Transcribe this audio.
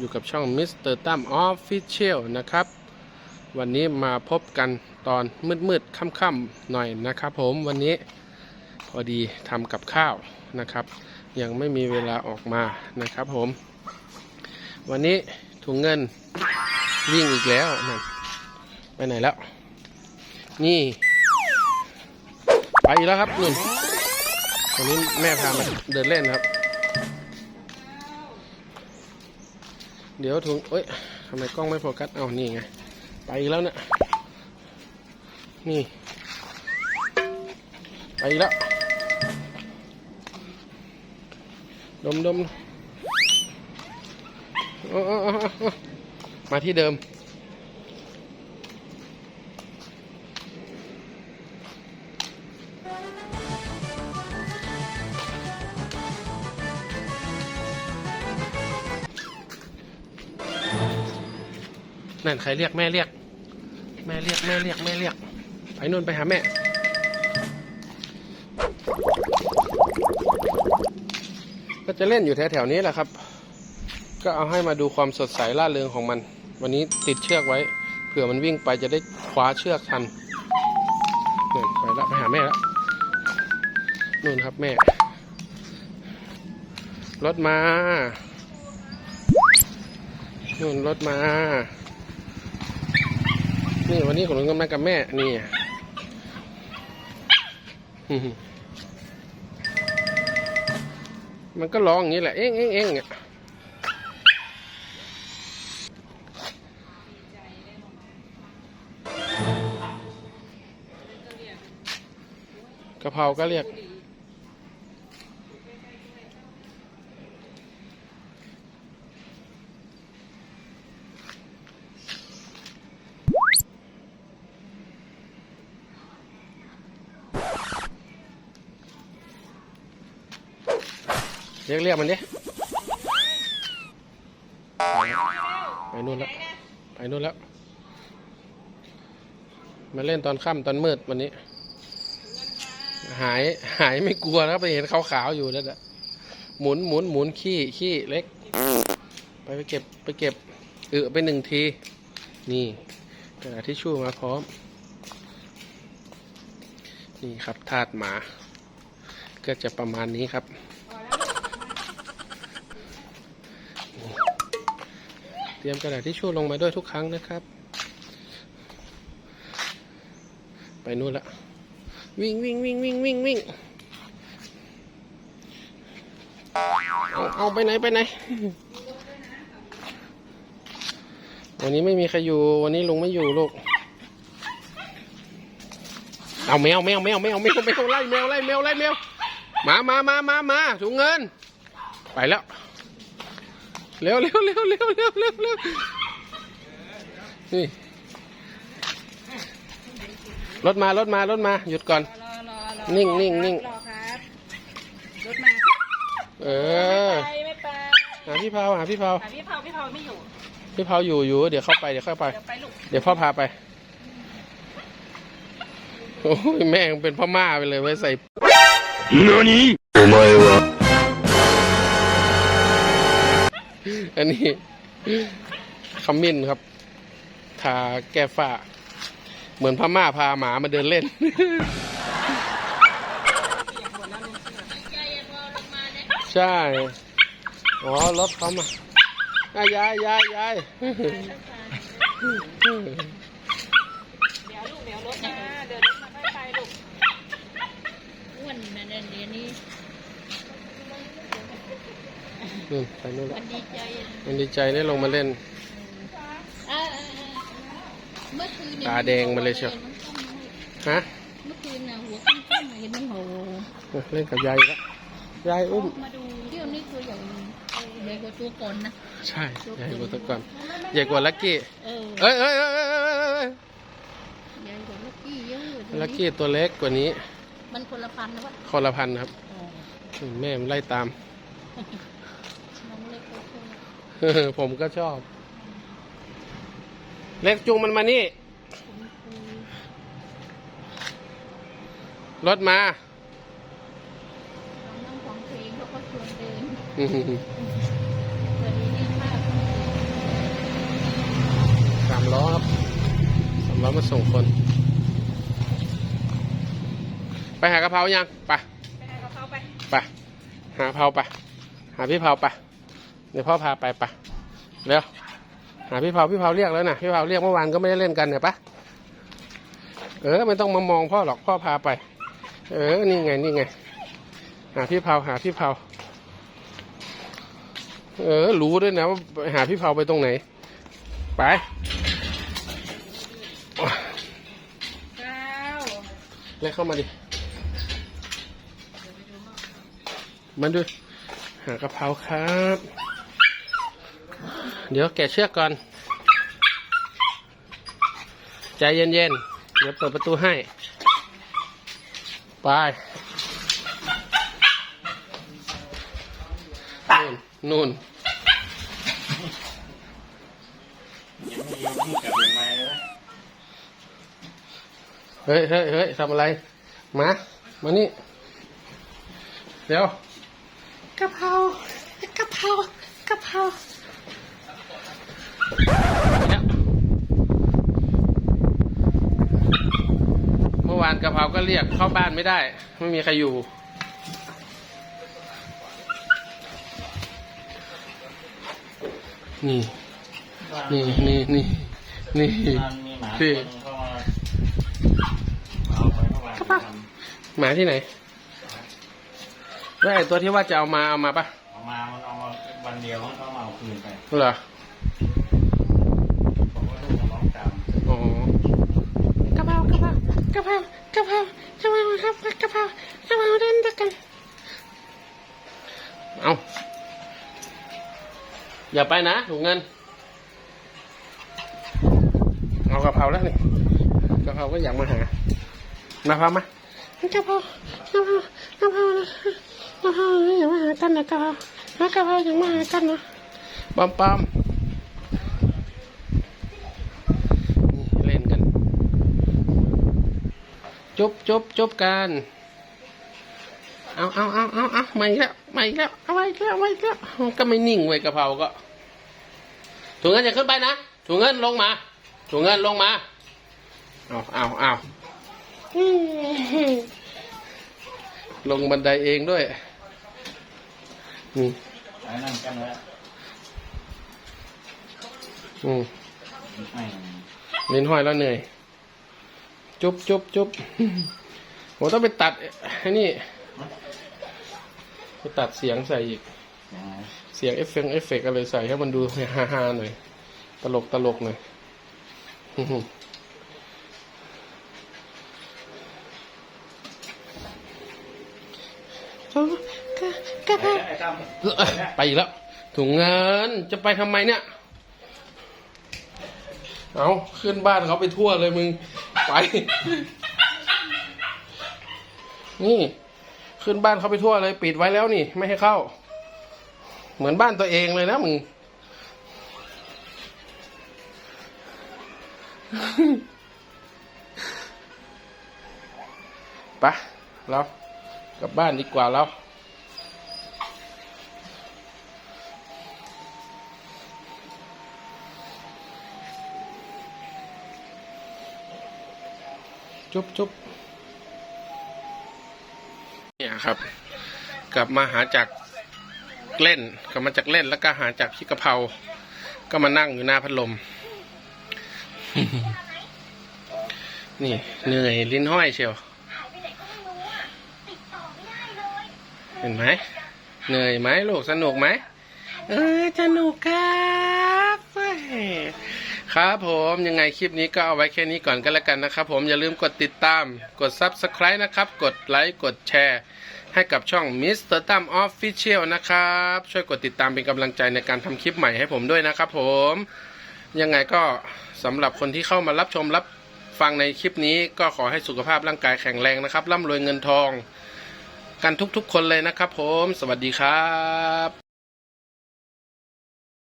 อยู่กับช่องมิสเตอร์ตั้มออฟฟิเชียลนะครับ วันนี้มาพบกันตอนมืดๆค่ำๆหน่อยนะครับผมวันนี้พอดีทำกับข้าวนะครับ ยังไม่มีเวลาออกมานะครับผม วันนี้ถุงเงินวิ่งอีกแล้วนั่นไปไหนแล้ว นี่ ไปอีกแล้วครับนุ่นวันนี้แม่พามาเดินเล่นครับ เดี๋ยวถุงเอ้ยทำไมกล้องไม่โฟกัส เอานี่ไง ไปอีกแล้วเนี่ย นี่ ไปอีกแล้ว ดมดมอาเอมาที่เดิม นั่นใครเรียกแม่เรียก แม่เรียกแม่เรียกแม่เรียกไปนู่นไปหาแม่ ก็จะเล่นอยู่แถวๆนี้แหละครับ ก็เอาให้มาดูความสดใสล่าเริงของมัน วันนี้ติดเชือกไว้เผื่อมันวิ่งไปจะได้คว้าเชือกทันนู่นไปแล้วไปหาแม่แล้วนู่นครับแม่ รถมานู่นรถมา นี่วันนี้ของลุงกำลังกับแม่ นี่มันก็ร้องอย่างนี้แหละ เอ้งเอ้งเอ้งอะกะเพราก็เรียก รียกเรียกมันดิไปนู่นแล้วไปนู่นแล้ว มาเล่นตอนค่ำตอนมืดวันนี้ หายหายไม่กลัวแล้วไปเห็นขาวๆอยู่นั่นแหละหมุนหมุนหมุนขี้ขี้เล็ก ไปไปเก็บไปเก็บเออไปหนึ่งที นี่กระดาษทิชชู่มาพร้อม นี่ครับธาตุหมา ก็จะประมาณนี้ครับ เตรียมกระดาษทิชชู่ลงมาด้วยทุกครั้งนะครับ ไปนู่นละ วิ่งวิ่งวิ่งวิ่งวิ่งวิ่งเอาเอาไปไหนไปไหน วันนี้ไม่มีใครอยู่ วันนี้ลุงไม่อยู่ลูก เอาแมวแมวแมวแมวแมวแมวไล่แมวไล่แมวไล่แมว มามามามามาถุงเงิน ไปแล้ว เร็วเร็วเร็วเร็วเร็วเร็วเร็วนี่รถมารถมารถมาหยุดก่อน รอรอรอ นิ่งนิ่งนิ่ง รอครับรถมาครับ เออ ไปไม่ไป หาพี่เผาหาพี่เผา หาพี่เผาพี่เผาไม่อยู่ พี่เผาอยู่อยู่เดี๋ยวเข้าไปเดี๋ยวเข้าไป เดี๋ยวไปลูก เดี๋ยวพ่อพาไปโอ้ยแม่งเป็นพ่อม่าไปเลยไว้ใส่ 何お前は อันนี้ขมิ้นครับ ทาแก้ฝ้า เหมือนพม่าพาหมามาเดินเล่น ใช่ อ๋อรถเขามา ยายยายยาย เดี๋ยวลูกเดี๋ยวรถมาเดี๋ยวรถมาค่อยไปลูก อ้วนนะเนี่ยเดี๋ยวนี้ นู่นไปนู่นมัละนดีใจมันดีใจได้ลงมาเล่น อ่าเมื่อคืนนี่ตาแดงมาเลยเชียว ฮะ เมื่อคืนน่ะหัวค่ำๆเห็นมันโหเล่นกับยายอีกแล้วยายอุ้ม มาดูเที่ยวนี้ตัวใหญ่ใหญ่กว่าตัวก่อนนะ ใช่ใหญ่กว่าแตะก่อนใหญ่กว่าลักกี้ เออเอ้ยเอ้ยเอ้ยเอ้ยเอ้ยเอ้ยเอ้ยใหญ่กว่าลักกี้เยอะลักกี้ตัวเล็กกว่านี้มันคนละพันนะวะคนละพันครับ อ๋อ แม่มันไล่ตาม ผมก็ชอบ เล็กจูงมันมานี่ รถมาน้ามสามล้อครับสามล้อมาส่งคน ไปหากระเพรายังไปไปหากระเพราไปไปหาเพราไปหาพี่เพราไป เดี๋ยวพ่อพาไปไปเร็วหาพี่เผาพี่เผาเรียกแล้วนะพี่เผาเรียกเมื่อวานก็ไม่ได้เล่นกันเนี่ยปะเออไม่ต้องมามองพ่อหรอกพ่อพาไป เออนี่ไงนี่ไง หาพี่เผาหาพี่เผาเออ รู้ด้วยนะว่าหาพี่เผาไปตรงไหน ไปข้าวเรียกเข้ามาดิมาดูหากระเพราครับ เดี๋ยวแกะเชือกก่อน ใจเย็นๆ เดี๋ยวเปิดประตูให้ ไปนู่นนู่นเฮ้ยเฮ้ยเฮ้ยทำอะไร มา มานี่ เดี๋ยวกะเพรากะเพรากะเพรา เนี่ยเมื่อวานกะเพราก็เรียกเข้าบ้านไม่ได้ ไม่มีใครอยู่ นี่ นี่นี่นี่นี่มันมีหมาที่ตัวหนึงเข้ามาเอาไปเมื่อวานไปทหมาที่ไหนแล้วไอ้ตัวที่ว่าจะเอามาเอามาปะำเอามามันเอามาวันเดียวมันก็มาเอาคืนไปเหรอ บอกว่าลูกมันร้องตาม อ๋อกะเพรากะเพรา กะเพรากะเพรากะเพราครับกะเพรากะเพราเล่นด้วยกัน เอาอย่าไปนะถุงเงิน เอากะเพราแล้วนี่กะเพราก็อยากมาหามาพามากะเพรากะเพรากะเพรนะกะเพราอยากมาหากันนะกะเพราฮะกะเพราอยากมาหากันนะปอมปอมนี่เล่นกัน จุบจุบจุบกันเอาเอาเอาเอาเอามาอีกแล้วมาอีกแล้วเอามาอีกแล้วมาอีกแล้วก็ไม่นิ่งเว้ยกะเพราก็ถุงเงินอย่าขึ้นไปนะถุงเงินลงมาถุงเงินลงมาเอาเอาเอาอืมลงบันไดเองด้วยอืมไอ้นั่นกันไว้อืมไม่ลิ้นห้อยแล้วเหนื่อย จุบจุบจุบโหต้องไปตัดไอ้นี่ไปตัดเสียงใส่อีก เสียงเอฟเฟกเอฟเฟกอะไรใส่ให้มันดูฮาฮาหน่อย ตลกตลกหน่อยไอ้ไอ้ตั้มไปอีกแล้ว ถุงเงินจะไปทำไมเนี่ย เอาขึ้นบ้านเขาไปทั่วเลยมึง ไป นี่ ขึ้นบ้านเขาไปทั่วเลย ปิดไว้แล้วนี่ ไม่ให้เข้า เหมือนบ้านตัวเองเลยนะมึงไปะเรากลับบ้านดีกว่าเรา จุ๊บจุ๊บเนี่ยครับ กลับมาหาจากเล่น กลับมาจากเล่นแล้วก็หาจากพี่กะเพราก็มานั่งอยู่หน้าพัดลม นี่เหนื่อยลิ้นห้อยเชียว เห็นไหม เหนื่อยไหมลูกสนุกไหม เออสนุกครับเฮ้ย ครับผมยังไงคลิปนี้ก็เอาไว้แค่นี้ก่อนก็แล้วกันนะครับ ผมอย่าลืมกดติดตามกด Subscribe นะครับ กดไลค์กดแชร์ ให้กับช่อง Mr. Tam Official นะครับ ช่วยกดติดตามเป็นกำลังใจในการทำคลิปใหม่ให้ผมด้วยนะครับผม ยังไงก็สำหรับคนที่เข้ามารับชมรับฟังในคลิปนี้ ก็ขอให้สุขภาพร่างกายแข็งแรงนะครับร่ำรวยเงินทอง กันทุกๆ คนเลยนะครับ ผม สวัสดีครับ